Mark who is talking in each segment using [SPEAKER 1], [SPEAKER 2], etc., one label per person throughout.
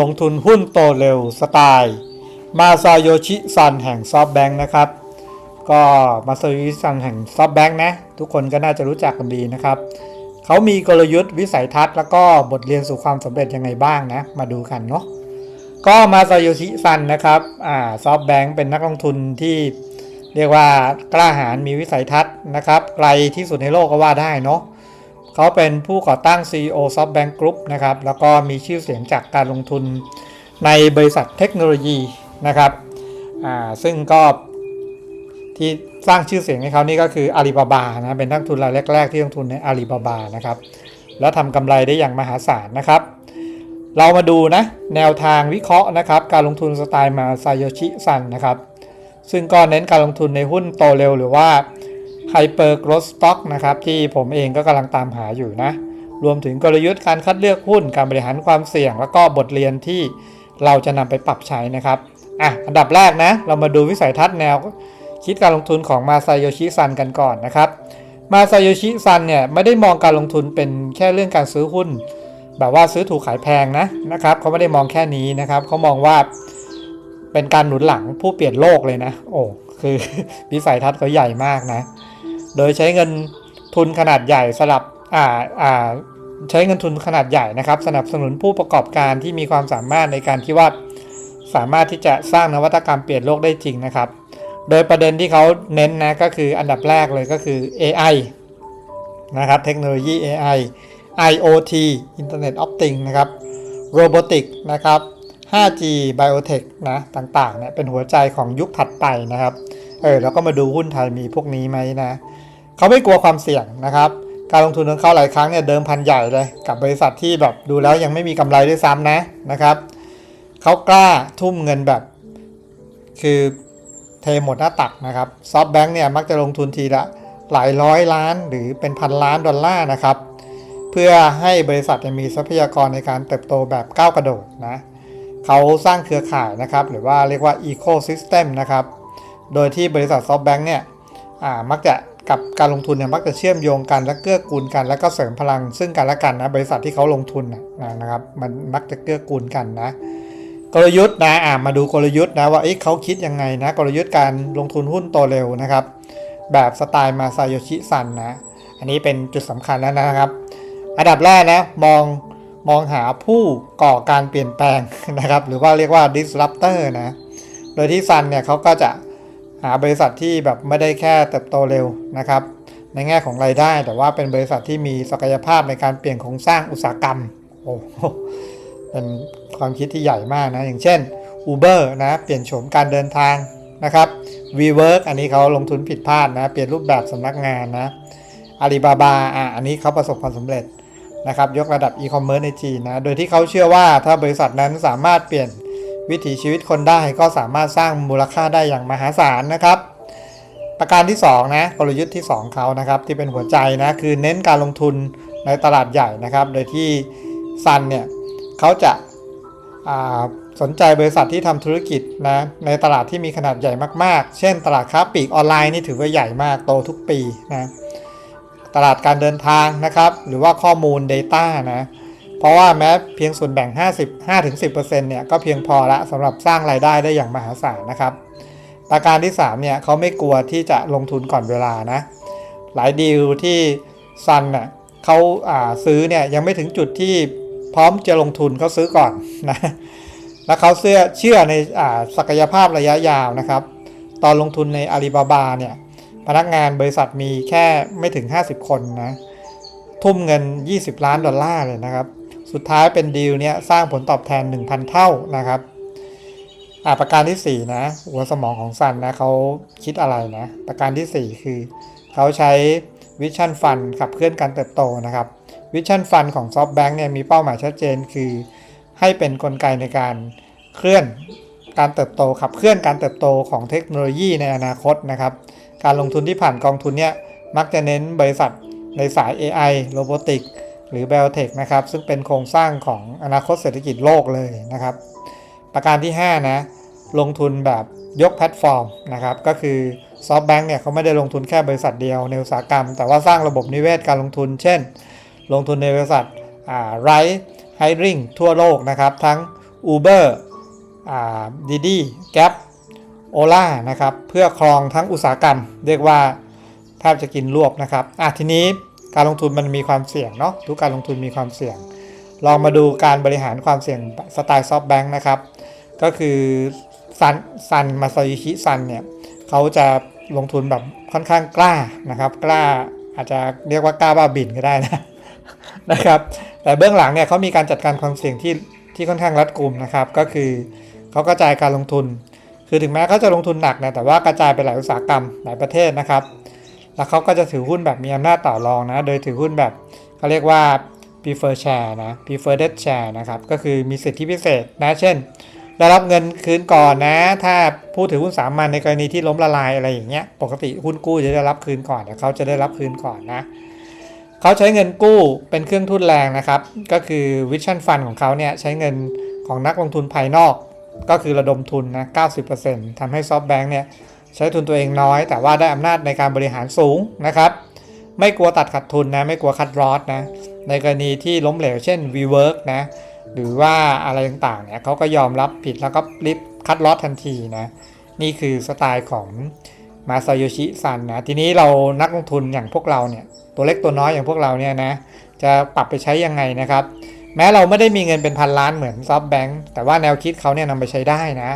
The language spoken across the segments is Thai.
[SPEAKER 1] ลงทุนหุ้นโตเร็วสไตล์มาซาโยชิซันแห่งซอฟแบงค์นะครับ ก็มาซาโยชิซันแห่งซอฟแบงค์นะ ทุกคนก็น่าจะรู้จักกันดีนะครับ เขามีกลยุทธ์วิสัยทัศน์แล้วก็บทเรียนสู่ความสำเร็จยังไงบ้างนะ มาดูกันเนาะก็มาซาโยชิซันนะครับอ่าซอฟแบงค์เป็นนักลงทุนที่เรียกว่ากล้าหาญมีวิสัยทัศน์นะครับไกลที่สุดในโลกก็ว่าได้เนาะ เขาเป็นผู้ก่อตั้ง CEO SoftBank Group นะครับ แล้วก็มีชื่อเสียงจากการลงทุนในบริษัทเทคโนโลยีนะครับ ซึ่งก็ที่สร้างชื่อเสียงให้เขานี่ก็คืออาลีบาบานะ เป็นนักทุนรายแรก ๆ ที่ลงทุนในอาลีบาบานะครับ แล้วทำกำไรได้อย่างมหาศาลนะครับ เรามาดูนะ แนวทางวิเคราะห์นะครับ การลงทุนสไตล์มาซาโยชิซันนะครับ ซึ่งก็เน้นการลงทุนในหุ้นโตเร็วหรือว่า Hyper Growth Stock นะครับที่ผมเองก็กำลังตามหาอยู่นะ รวมถึงกลยุทธ์การคัดเลือกหุ้นการบริหารความเสี่ยง แล้วก็บทเรียนที่เราจะนำไปปรับใช้นะครับอะอันดับแรกนะ เรามาดูวิสัยทัศน์แนว คิดการลงทุนของมาซาโยชิซันกันก่อนนะครับมาซาโยชิซันเนี่ยไม่ได้มองการลงทุนเป็นแค่เรื่องการซื้อหุ้น แบบว่าซื้อถูกขายแพงนะนะครับเขาไม่ได้มองแค่นี้นะครับเขามองว่าเป็นการหนุนหลังผู้เปลี่ยนโลกเลยนะ โอ้คือวิสัยทัศน์เขาใหญ่มากนะ โดยใช้เงินทุนขนาดใหญ่สลับอ่าอ่าใช้เงินทุนขนาดใหญ่นะครับ สนับสนุนผู้ประกอบการที่มีความสามารถในการที่ว่าสามารถที่จะสร้างนวัตกรรมเปลี่ยนโลกได้จริงนะครับ โดยประเด็นที่เขาเน้นนะก็คืออันดับแรกเลยก็คือ AI นะครับ เทคโนโลยี AI IoT Internet of Things นะครับ robotics นะครับ 5G Biotech นะต่างๆเนี่ยเป็นหัวใจของยุคถัดไปนะครับ เออแล้วก็มาดูหุ้นไทยมีพวกนี้ไหมนะเขาไม่กลัวความเสี่ยงนะครับ การลงทุนของเขาหลายครั้งเนี่ยเดิมพันใหญ่เลยกับบริษัทที่แบบดูแล้วยังไม่มีกำไรด้วยซ้ำนะนะครับเขากล้าทุ่มเงินแบบ คือเทหมดหน้าตักนะครับซอฟแบงค์เนี่ยมักจะลงทุนทีละหลายร้อยล้านหรือเป็นพันล้านดอลลาร์นะครับ เพื่อให้บริษัทมีทรัพยากรในการเติบโตแบบก้าวกระโดดนะเขาสร้างเครือข่ายนะครับ หรือว่าเรียกว่า Ecosystem นะครับ โดยที่บริษัทซอฟแบงค์เนี่ยมักจะกับการลงทุนเนี่ยมักจะเชื่อมโยงกันและเกื้อกูลกัน แล้วก็เสริมพลังซึ่งกันและกันนะบริษัทที่เขาลงทุนนะนะครับมันมักจะเกื้อกูลกันนะกลยุทธ์นะอ่ามาดูกลยุทธ์นะว่าเอ๊ะเขาคิดยังไงนะกลยุทธ์การลงทุนหุ้นโตเร็วนะครับ แบบสไตล์มาซาโยชิซันนะอันนี้เป็นจุดสำคัญแล้วนะครับ อันดับแรกนะมองมองหาผู้ก่อการเปลี่ยนแปลงนะครับ หรือว่าเรียกว่า disruptor นะโดยที่ซันเนี่ยเขาก็จะ หาบริษัทที่แบบไม่ได้แค่เติบโตเร็วนะครับ ในแง่ของรายได้แต่ว่าเป็นบริษัทที่มีศักยภาพในการเปลี่ยนโครงสร้างอุตสาหกรรมโอ้โหเป็นความคิดที่ใหญ่มากนะ อย่างเช่น Uber นะเปลี่ยนโฉมการเดินทางนะครับ WeWork อันนี้เขาลงทุนผิดพลาดนะ เปลี่ยนรูปแบบสำนักงานนะอาลีบาบาอะอันนี้เขาประสบความสำเร็จนะครับ ยกระดับอีคอมเมิร์ซในจีนนะ โดยที่เขาเชื่อว่าถ้าบริษัทนั้นสามารถเปลี่ยน วิถีชีวิตคนได้ก็สามารถสร้างมูลค่าได้อย่างมหาศาลนะครับ ประการที่2นะกลยุทธ์ที่ 2เขานะครับที่เป็นหัวใจนะคือเน้นการลงทุนในตลาดใหญ่นะครับ โดยที่ซันเนี่ยเขาจะสนใจบริษัทที่ทำธุรกิจนะในตลาดที่มีขนาดใหญ่มากๆ เช่น ตลาดค้าปลีกออนไลน์นี่ถือว่าใหญ่มากโตทุกปีนะตลาดการเดินทางนะครับ หรือว่าข้อมูล Data นะ ราะว่าแม้เพียงส่วนแบ่ง 55-10%เนี่ยก็เพียงพอละสำหรับสร้างรายได้ได้อย่างมหาศาลนะครับ ประการที่ 3 เนี่ยเขาไม่กลัวที่จะลงทุนก่อนเวลานะ หลายดีลที่ซันน่ะเขาซื้อเนี่ยยังไม่ถึงจุดที่พร้อมจะลงทุนเขาซื้อก่อนนะแล้วเขาเชื่อเชื่อในศักยภาพระยะยาวนะครับ ตอนลงทุนในอาลีบาบาเนี่ยพนักงานบริษัทมีแค่ไม่ถึง 50 คนนะ ทุ่มเงิน 20 ล้านดอลลาร์เลยนะครับ สุดท้ายเป็นดีลเนี้ยสร้างผลตอบแทน 1,000 เท่านะครับอ่าประการที่ 4 นะ หัวสมองของซันนะเขาคิดอะไรนะ ประการที่ 4 คือเขาใช้วิชั่นฟันขับเคลื่อนการเติบโตนะครับวิชั่นฟันของซอฟต์แบงค์เนี่ยมีเป้าหมายชัดเจนคือ ให้เป็นนกลไกในการเคลื่อนการเติบโตขับเคลื่อนการเติบโตของเทคโนโลยีในอนาคตนะครับ การลงทุนที่ผ่านกองทุนเนี่ยมักจะเน้นบริษัทในสาย AI โรบอติก หรือ Biotech นะครับ ซึ่งเป็นโครงสร้างของอนาคตเศรษฐกิจโลกเลยนะครับ ประการที่ 5 นะ ลงทุนแบบยกแพลตฟอร์มนะครับ ก็คือซอฟต์แบงค์เนี่ยเขาไม่ได้ลงทุนแค่บริษัทเดียวในอุตสาหกรรม แต่ว่าสร้างระบบนิเวศการลงทุน เช่น ลงทุนในบริษัทไรท์ไฮริงทั่วโลกนะครับ ทั้ง Uber อ่าดีดีแก p โอล่านะครับ เพื่อครองทั้งอุตสาหกรรม เรียกว่าแทบจะกินรวบนะครับอะทีนี้ การลงทุนมันมีความเสี่ยงเนาะทุกการลงทุนมีความเสี่ยง ลองมาดูการบริหารความเสี่ยงสไตล์ซอฟต์แบงค์นะครับ ก็คือซันซันมาซายิชิซันเนี่ยเขาจะลงทุนแบบค่อนข้างกล้านะครับ กล้าอาจจะเรียกว่ากล้าบ้าบินก็ได้นะนะครับ แต่เบื้องหลังเนี่ยเขามีการจัดการความเสี่ยงที่ที่ค่อนข้างรัดกุมนะครับ ก็คือเขากระจายการลงทุน คือถึงแม้เขาจะลงทุนหนักนะแต่ว่ากระจายไปหลายอุตสาหกรรมหลายประเทศนะครับ แล้วเขาก็จะถือหุ้นแบบมีอำนาจต่อรองนะ โดยถือหุ้นแบบเขาเรียกว่า prefer share นะ preferred share นะครับ ก็คือมีสิทธิพิเศษนะ เช่น ได้รับเงินคืนก่อนนะ ถ้าผู้ถือหุ้นสามัญในกรณีที่ล้มละลายอะไรอย่างเงี้ย ปกติหุ้นกู้จะได้รับคืนก่อนแต่เขาจะได้รับคืนก่อนนะ เขาใช้เงินกู้เป็นเครื่องทุนแรงนะครับ ก็คือ Vision Fund ของเขาเนี่ยใช้เงินของนักลงทุนภายนอก ก็คือระดมทุนนะ 90%ทำให้ SoftBank เนี่ย ใช้ทุนตัวเองน้อย แต่ว่าได้อำนาจในการบริหารสูงนะครับ ไม่กลัวตัดขาดทุนนะ ไม่กลัวคัดลอสนะ ในกรณีที่ล้มเหลวเช่น WeWork นะ หรือว่าอะไรต่างๆเนี่ยเขาก็ยอมรับผิดแล้วก็รีบคัดลอสทันทีนะ นี่คือสไตล์ของมาซาโยชิซันนะ ทีนี้เรานักลงทุนอย่างพวกเราเนี่ย ตัวเล็กตัวน้อยอย่างพวกเราเนี่ยนะ จะปรับไปใช้ยังไงนะครับ แม้เราไม่ได้มีเงินเป็นพันล้านเหมือนซอฟแบงค์แต่ว่าแนวคิดเขาเนี่ยนำไปใช้ได้นะ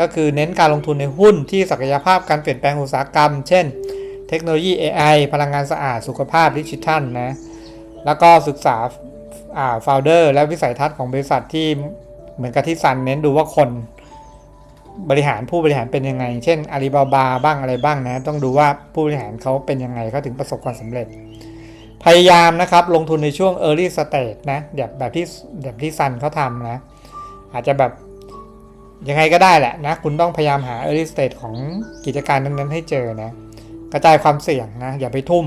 [SPEAKER 1] ก็คือเน้นการลงทุนในหุ้นที่ศักยภาพการเปลี่ยนแปลงอุตสาหกรรม เช่น เทคโนโลยี AI พลังงานสะอาด สุขภาพดิจิทัลนะ แล้วก็ศึกษาอ่า founder และวิสัยทัศน์ของบริษัทที่เหมือนกับที่ซันเน้นดูว่าคนบริหารผู้บริหารเป็นยังไง เช่นอาลีบาบาบ้างอะไรบ้างนะ ต้องดูว่าผู้บริหารเขาเป็นยังไงเขาถึงประสบความสำเร็จ พยายามนะครับ ลงทุนในช่วง early stage นะแบบแบบที่แบบที่ซันเขาทำนะ อาจจะแบบ ยังไงก็ได้แหละนะ คุณต้องพยายามหา early stage ของกิจการนั้นๆให้เจอนะ กระจายความเสี่ยงนะ อย่าไปทุ่ม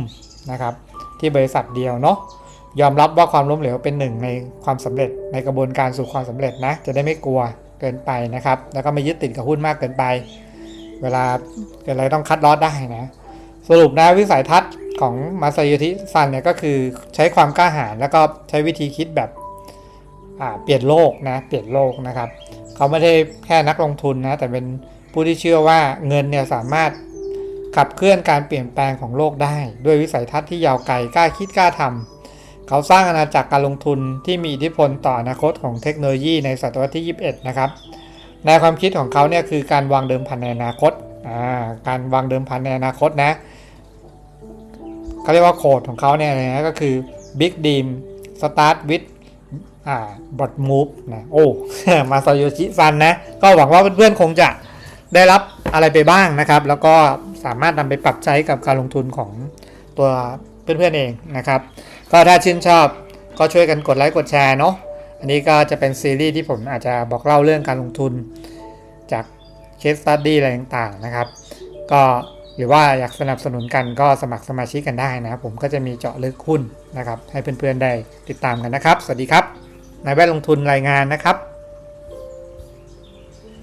[SPEAKER 1] นะครับ ที่บริษัทเดียวเนาะยอมรับว่าความล้มเหลวเป็นหนึ่งในความสำเร็จในกระบวนการสู่ความสำเร็จนะ จะได้ไม่กลัวเกินไปนะครับ แล้วก็ไม่ยึดติดกับหุ้นมากเกินไป เวลาเกิดอะไรต้องคัดลอสได้นะ สรุปนะวิสัยทัศน์ของมาซาโยทิซันเนี่ยก็คือใช้ความกล้าหาญแล้วก็ใช้วิธีคิดแบบเปลี่ยนโลกนะเปลี่ยนโลกนะครับ เขาไม่ได้แค่นักลงทุนนะ แต่เป็นผู้ที่เชื่อว่าเงินเนี่ยสามารถขับเคลื่อนการเปลี่ยนแปลงของโลกได้ ด้วยวิสัยทัศน์ที่ยาวไกลกล้าคิดกล้าทำเขาสร้างอาณาจักรการลงทุนที่มีอิทธิพลต่ออนาคตของเทคโนโลยีในศตวรรษที่ 21 นะครับแนวความคิดของเขาเนี่ยคือการวางเดิมพันในอนาคตาการวางเดิมพันในอนาคตนะเขาเรียกว่าโคดของเขาเนี่ยนะก็คือ Big Dream Start with อ่า Bot Move นะโอ้มาซาโยชิซันนะ ก็หวังว่าเพื่อนๆคงจะได้รับอะไรไปบ้างนะครับ แล้วก็สามารถนำไปปรับใช้กับการลงทุนของตัวเพื่อนๆเองนะครับ ก็ถ้าชื่นชอบก็ช่วยกันกดไลค์กดแชร์เนาะอันนี้ก็จะเป็นซีรีส์ที่ผมอาจจะบอกเล่าเรื่องการลงทุนจากเคสตัดดี้อะไรต่างๆนะครับ ก็หรือว่าอยากสนับสนุนกันก็สมัครสมาชิกกันได้นะครับ ผมก็จะมีเจาะลึกหุ้นนะครับ ให้เพื่อนๆได้ติดตามกันนะครับ สวัสดีครับ นายแวดลงทุนรายงานนะครับ